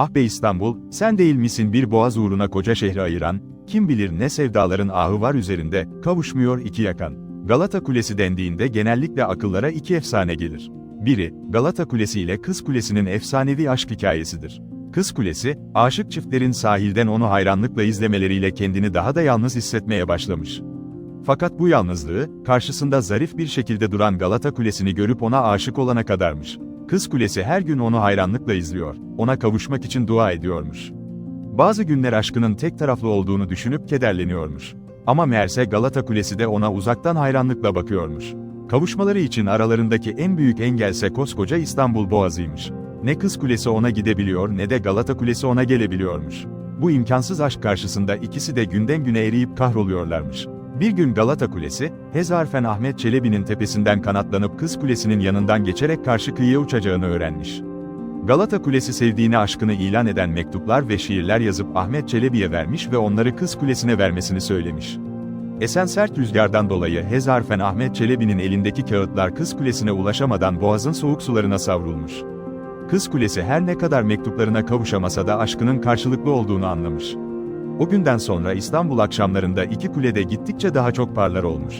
Ah be İstanbul, sen değil misin bir boğaz uğruna koca şehri ayıran, kim bilir ne sevdaların ahı var üzerinde, kavuşmuyor iki yakan. Galata Kulesi dendiğinde genellikle akıllara iki efsane gelir. Biri, Galata Kulesi ile Kız Kulesi'nin efsanevi aşk hikayesidir. Kız Kulesi, aşık çiftlerin sahilden onu hayranlıkla izlemeleriyle kendini daha da yalnız hissetmeye başlamış. Fakat bu yalnızlığı, karşısında zarif bir şekilde duran Galata Kulesi'ni görüp ona aşık olana kadarmış. Kız Kulesi her gün onu hayranlıkla izliyor, ona kavuşmak için dua ediyormuş. Bazı günler aşkının tek taraflı olduğunu düşünüp kederleniyormuş. Ama meğerse Galata Kulesi de ona uzaktan hayranlıkla bakıyormuş. Kavuşmaları için aralarındaki en büyük engelse koskoca İstanbul Boğazı'ymış. Ne Kız Kulesi ona gidebiliyor ne de Galata Kulesi ona gelebiliyormuş. Bu imkansız aşk karşısında ikisi de günden güne eriyip kahroluyorlarmış. Bir gün Galata Kulesi, Hezarfen Ahmet Çelebi'nin tepesinden kanatlanıp Kız Kulesi'nin yanından geçerek karşı kıyıya uçacağını öğrenmiş. Galata Kulesi sevdiğini aşkını ilan eden mektuplar ve şiirler yazıp Ahmet Çelebi'ye vermiş ve onları Kız Kulesi'ne vermesini söylemiş. Esen sert rüzgardan dolayı Hezarfen Ahmet Çelebi'nin elindeki kağıtlar Kız Kulesi'ne ulaşamadan boğazın soğuk sularına savrulmuş. Kız Kulesi her ne kadar mektuplarına kavuşamasa da aşkının karşılıklı olduğunu anlamış. O günden sonra İstanbul akşamlarında iki kulede gittikçe daha çok parlar olmuş.